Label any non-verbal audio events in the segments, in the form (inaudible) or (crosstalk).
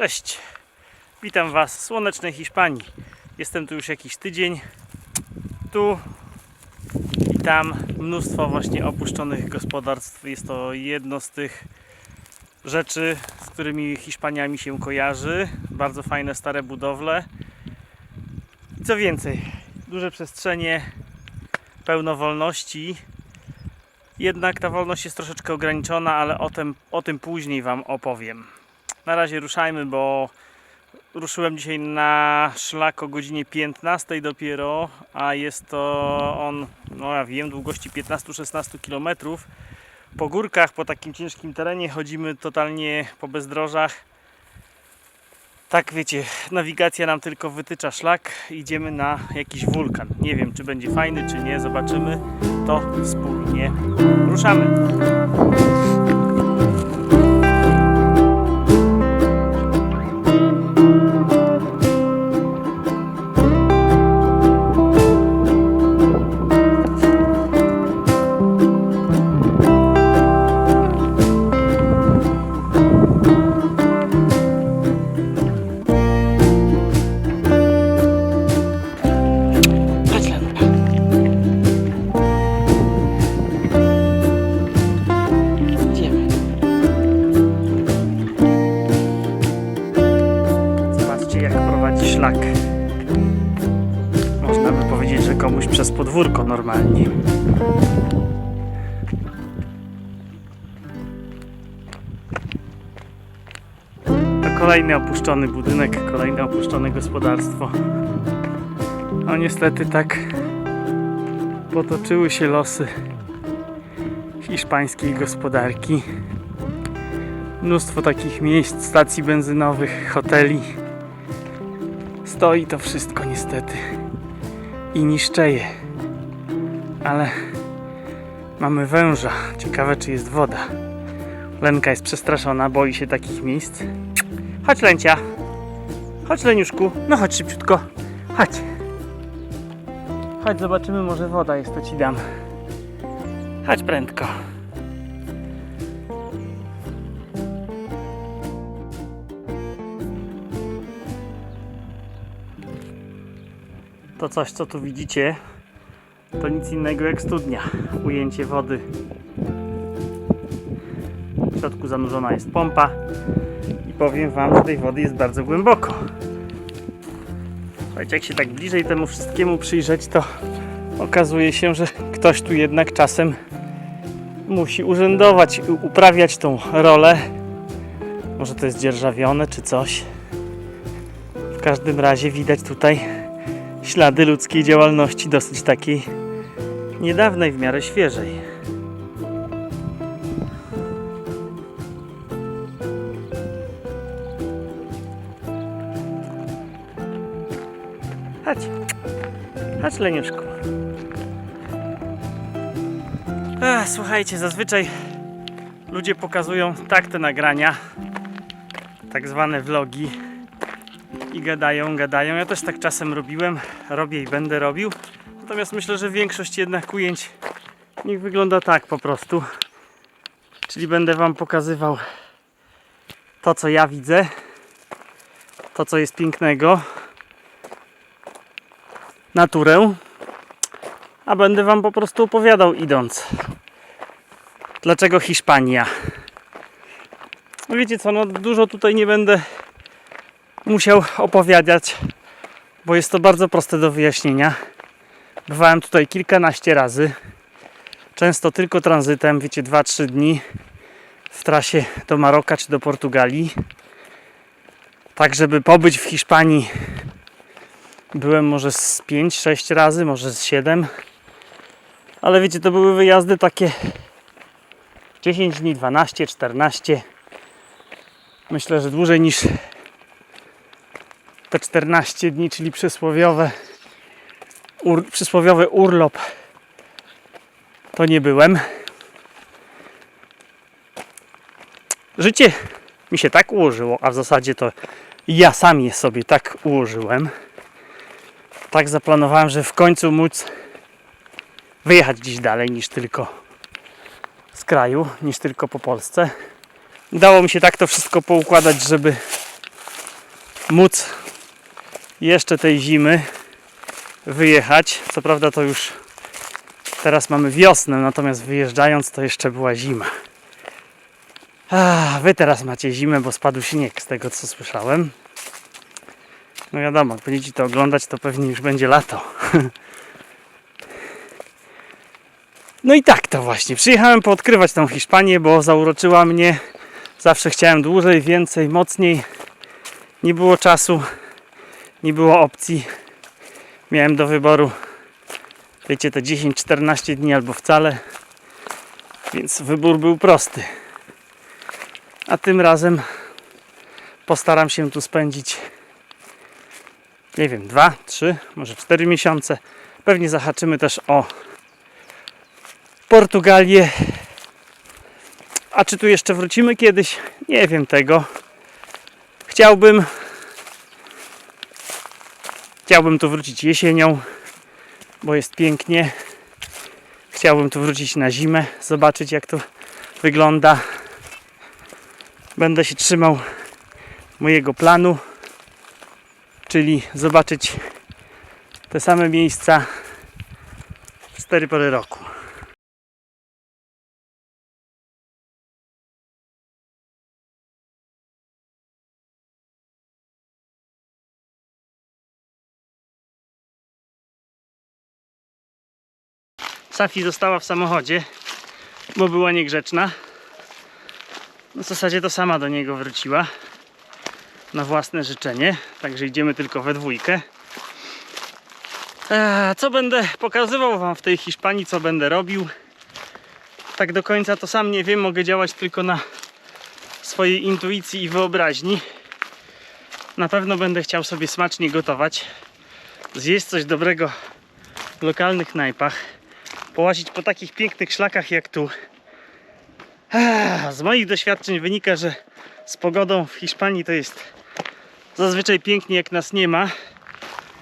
Cześć, witam Was w słonecznej Hiszpanii. Jestem tu już jakiś tydzień. Tu i tam mnóstwo właśnie opuszczonych gospodarstw. Jest to jedno z tych rzeczy, z którymi Hiszpania mi się kojarzy. Bardzo fajne stare budowle. I co więcej, duże przestrzenie, pełno wolności. Jednak ta wolność jest troszeczkę ograniczona, ale o tym, o tym później Wam opowiem. Na razie ruszajmy, bo ruszyłem dzisiaj na szlak o godzinie 15 dopiero, a jest to on, no ja wiem, długości 15-16 km. Po górkach, po takim ciężkim terenie chodzimy totalnie po bezdrożach. Tak wiecie, nawigacja nam tylko wytycza szlak, idziemy na jakiś wulkan. Nie wiem, czy będzie fajny, czy nie, zobaczymy. To wspólnie ruszamy. Kolejny opuszczony budynek, kolejne opuszczone gospodarstwo. No niestety tak potoczyły się losy hiszpańskiej gospodarki. Mnóstwo takich miejsc, stacji benzynowych, hoteli. Stoi to wszystko niestety i niszczeje. Ale mamy węża. Ciekawe czy jest woda. Lenka jest przestraszona, boi się takich miejsc. Chodź Lencia. Chodź Leniuszku. No chodź szybciutko. Chodź. Chodź, zobaczymy, może woda jest, to ci dam. Chodź prędko. To coś, co tu widzicie, to nic innego jak studnia. Ujęcie wody. W środku zanurzona jest pompa i powiem Wam, że tej wody jest bardzo głęboko. Słuchajcie, jak się tak bliżej temu wszystkiemu przyjrzeć, to okazuje się, że ktoś tu jednak czasem musi urzędować, uprawiać tą rolę. Może to jest dzierżawione czy coś. W każdym razie widać tutaj ślady ludzkiej działalności, dosyć takiej niedawnej, w miarę świeżej. Chodź. Chodź, Leniuszku. Słuchajcie, zazwyczaj ludzie pokazują tak te nagrania, tak zwane vlogi i gadają, gadają. Ja też tak czasem robiłem, robię i będę robił. Natomiast myślę, że większość jednak ujęć niech wygląda tak po prostu. Czyli będę Wam pokazywał to, co ja widzę, to, co jest pięknego, naturę, a będę Wam po prostu opowiadał idąc. Dlaczego Hiszpania? No wiecie co, no dużo tutaj nie będę musiał opowiadać, bo jest to bardzo proste do wyjaśnienia. Bywałem tutaj kilkanaście razy, często tylko tranzytem, wiecie, 2-3 dni w trasie do Maroka czy do Portugalii. Tak, żeby pobyć w Hiszpanii Byłem może z 5-6 razy, może z 7. Ale wiecie, to były wyjazdy takie 10 dni, 12, 14. Myślę, że dłużej niż te 14 dni, czyli przysłowiowe ur, przysłowiowy urlop to nie byłem. Życie mi się tak ułożyło, a w zasadzie to ja sam je sobie tak ułożyłem, tak zaplanowałem, że w końcu móc wyjechać gdzieś dalej niż tylko z kraju, niż tylko po Polsce. Udało mi się tak to wszystko poukładać, żeby móc jeszcze tej zimy wyjechać. Co prawda to już teraz mamy wiosnę, natomiast wyjeżdżając to jeszcze była zima. A, wy teraz macie zimę, bo spadł śnieg z tego co słyszałem. No wiadomo, jak będziecie to oglądać, to pewnie już będzie lato. (laughs) No i tak to właśnie. Przyjechałem poodkrywać tą Hiszpanię, bo zauroczyła mnie. Zawsze chciałem dłużej, więcej, mocniej. Nie było czasu, nie było opcji. Miałem do wyboru, wiecie, te 10-14 dni albo wcale. Więc wybór był prosty. A tym razem postaram się tu spędzić, nie wiem, 2, 3, może 4 miesiące. Pewnie zahaczymy też o Portugalię. A czy tu jeszcze wrócimy kiedyś? Nie wiem tego. Chciałbym. Chciałbym tu wrócić jesienią, bo jest pięknie. Chciałbym tu wrócić na zimę, zobaczyć jak to wygląda. Będę się trzymał mojego planu, czyli zobaczyć te same miejsca w cztery pory roku. Safi została w samochodzie, bo była niegrzeczna. W zasadzie to sama do niego wróciła na własne życzenie, także idziemy tylko we dwójkę. Eee, co będę pokazywał Wam w tej Hiszpanii, co będę robił? Tak do końca to sam nie wiem, mogę działać tylko na swojej intuicji i wyobraźni. Na pewno będę chciał sobie smacznie gotować, zjeść coś dobrego w lokalnych knajpach połazić po takich pięknych szlakach jak tu. Z moich doświadczeń wynika, że z pogodą w Hiszpanii to jest zazwyczaj pięknie jak nas nie ma,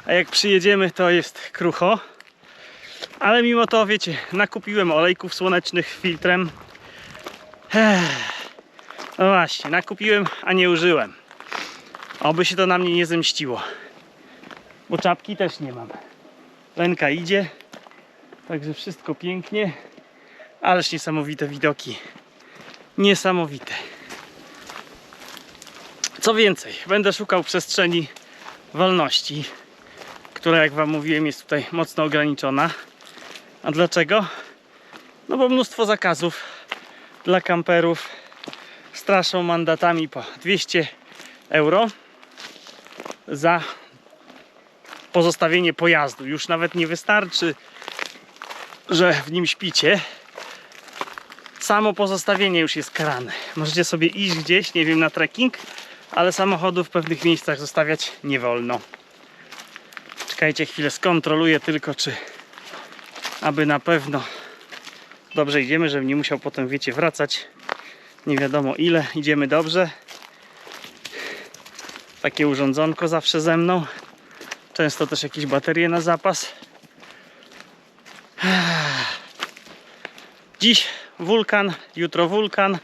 a jak przyjedziemy to jest krucho. Ale mimo to, wiecie, nakupiłem olejków słonecznych filtrem. No właśnie, nakupiłem, a nie użyłem. Oby się to na mnie nie zemściło. Bo czapki też nie mam. Lenka idzie, Także wszystko pięknie, ależ niesamowite widoki. Niesamowite. Co więcej, będę szukał przestrzeni wolności, która, jak Wam mówiłem, jest tutaj mocno ograniczona. A dlaczego? No bo mnóstwo zakazów dla kamperów straszą mandatami po 200 euro za pozostawienie pojazdu. Już nawet nie wystarczy że w nim śpicie, samo pozostawienie już jest karane. Możecie sobie iść gdzieś, nie wiem, na trekking, ale samochodu w pewnych miejscach zostawiać nie wolno. Czekajcie chwilę, skontroluję tylko, czy aby na pewno dobrze idziemy, żebym nie musiał potem, wiecie, wracać. Nie wiadomo ile, idziemy dobrze. Takie urządzonko zawsze ze mną. Często też jakieś baterie na zapas. Dziś wulkan, jutro wulkan.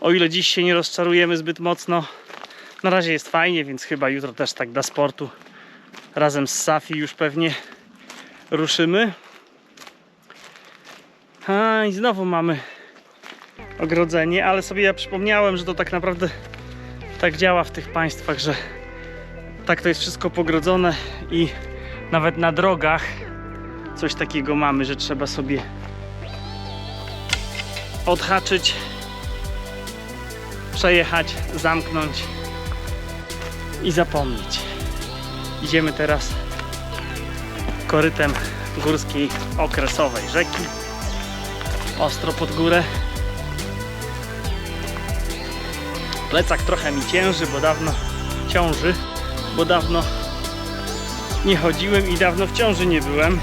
O ile dziś się nie rozczarujemy zbyt mocno. Na razie jest fajnie, więc chyba jutro też tak dla sportu. Razem z Safi już pewnie ruszymy. A i znowu mamy ogrodzenie, ale sobie ja przypomniałem, że to tak naprawdę tak działa w tych państwach, że tak to jest wszystko pogrodzone i nawet na drogach coś takiego mamy, że trzeba sobie odhaczyć, przejechać, zamknąć i zapomnieć. Idziemy teraz korytem górskiej okresowej rzeki. Ostro pod górę. Plecak trochę mi cięży, bo dawno ciąży, bo dawno nie chodziłem i dawno w ciąży nie byłem.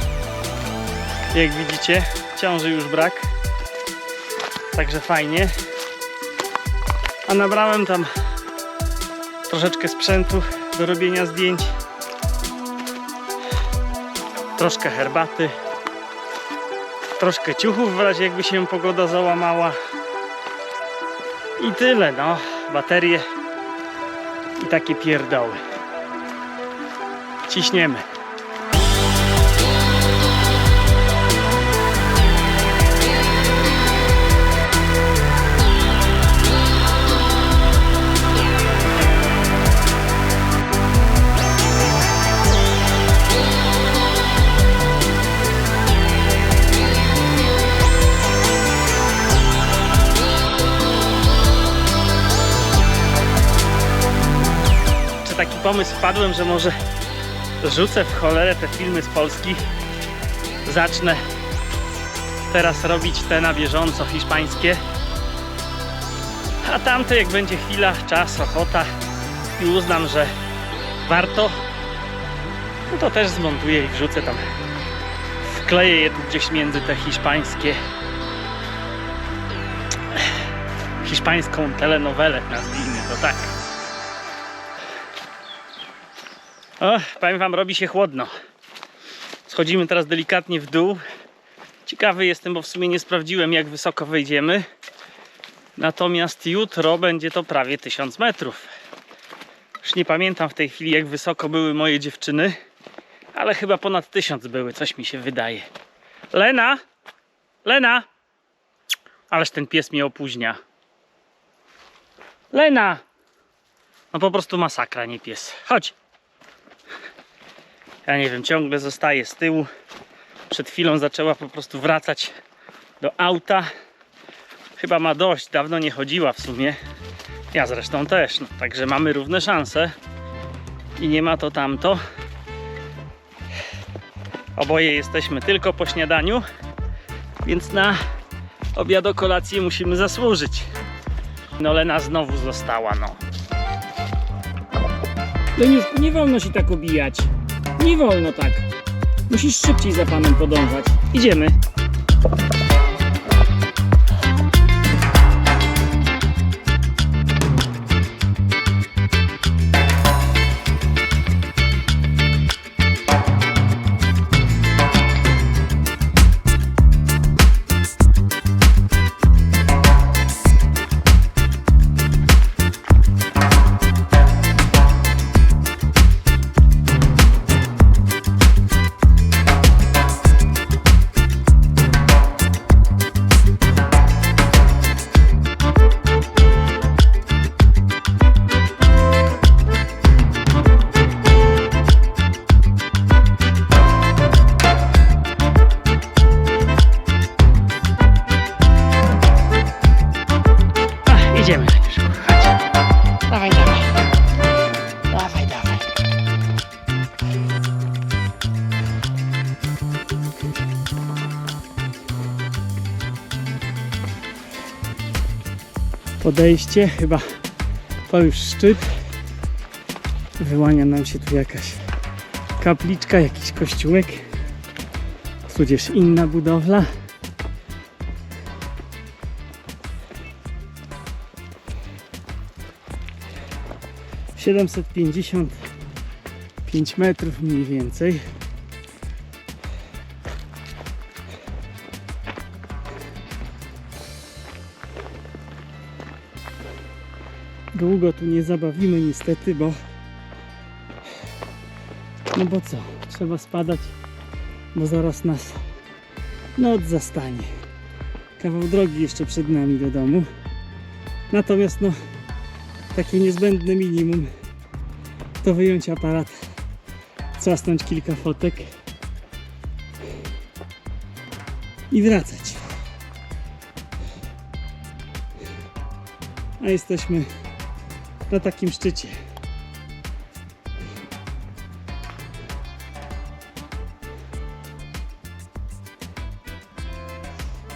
Jak widzicie, ciąży już brak. Także fajnie. A nabrałem tam troszeczkę sprzętu do robienia zdjęć. Troszkę herbaty. Troszkę ciuchów w razie jakby się pogoda załamała. I tyle no. Baterie i takie pierdoły. ciśniemy. Pomysł wpadłem, że może rzucę w cholerę te filmy z Polski. Zacznę teraz robić te na bieżąco hiszpańskie. A tamte jak będzie chwila, czas, ochota i uznam, że warto, no to też zmontuję i wrzucę tam. Wkleję je tu gdzieś między te hiszpańskie hiszpańską telenowelę, nazwijmy to tak. O, powiem wam, robi się chłodno. Schodzimy teraz delikatnie w dół. Ciekawy jestem, bo w sumie nie sprawdziłem, jak wysoko wejdziemy. Natomiast jutro będzie to prawie 1000 metrów. Już nie pamiętam w tej chwili, jak wysoko były moje dziewczyny, ale chyba ponad 1000 były, coś mi się wydaje. Lena! Lena! Ależ ten pies mnie opóźnia. Lena! No po prostu masakra, nie pies. Chodź. Ja nie wiem, ciągle zostaje z tyłu. Przed chwilą zaczęła po prostu wracać do auta. Chyba ma dość, dawno nie chodziła w sumie. Ja zresztą też, no, także mamy równe szanse. I nie ma to tamto. Oboje jesteśmy tylko po śniadaniu, więc na obiad o kolację musimy zasłużyć. No Lena znowu została, no. Leniuszku, nie wolno się tak obijać. Nie wolno tak. Musisz szybciej za panem podążać. Idziemy. Podejście, chyba to już szczyt. Wyłania nam się tu jakaś kapliczka, jakiś kościółek. Tudzież inna budowla. Siedemset pięćdziesiąt pięć metrów mniej więcej. Długo tu nie zabawimy niestety, bo no bo co, trzeba spadać, bo zaraz nas noc zastanie. Kawał drogi jeszcze przed nami do domu. Natomiast no takie niezbędne minimum to wyjąć aparat, zasnąć kilka fotek i wracać. A jesteśmy na takim szczycie.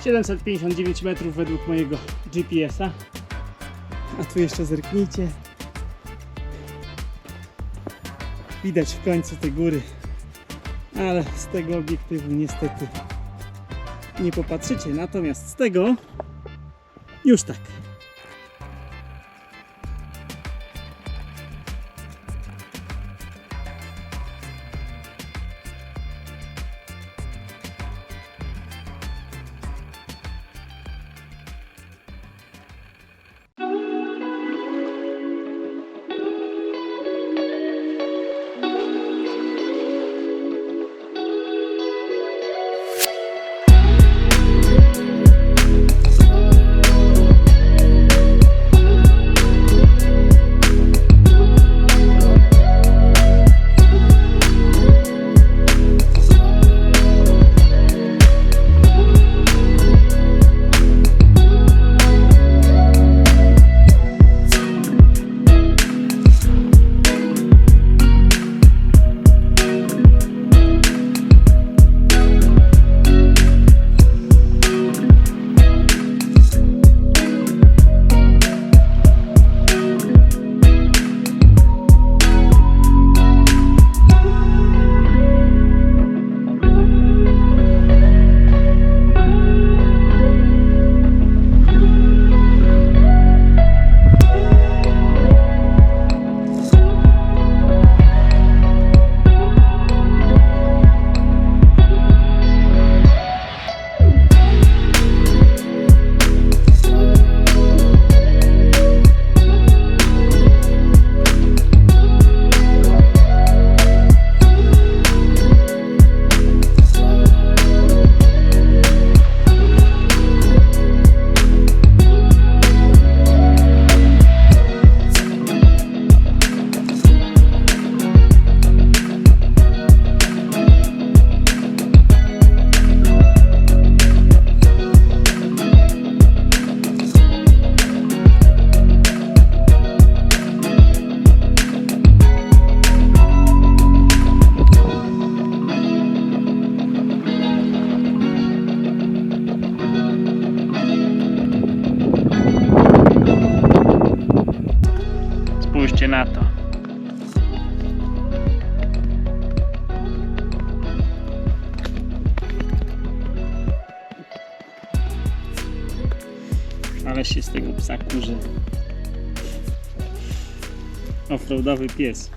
Siedemset pięćdziesiąt dziewięć metrów według mojego GPS-a. A tu jeszcze zerknijcie. Widać w końcu te góry. Ale z tego obiektywu niestety nie popatrzycie. Natomiast z tego już tak. Psa kurzy. Offroadowy pies.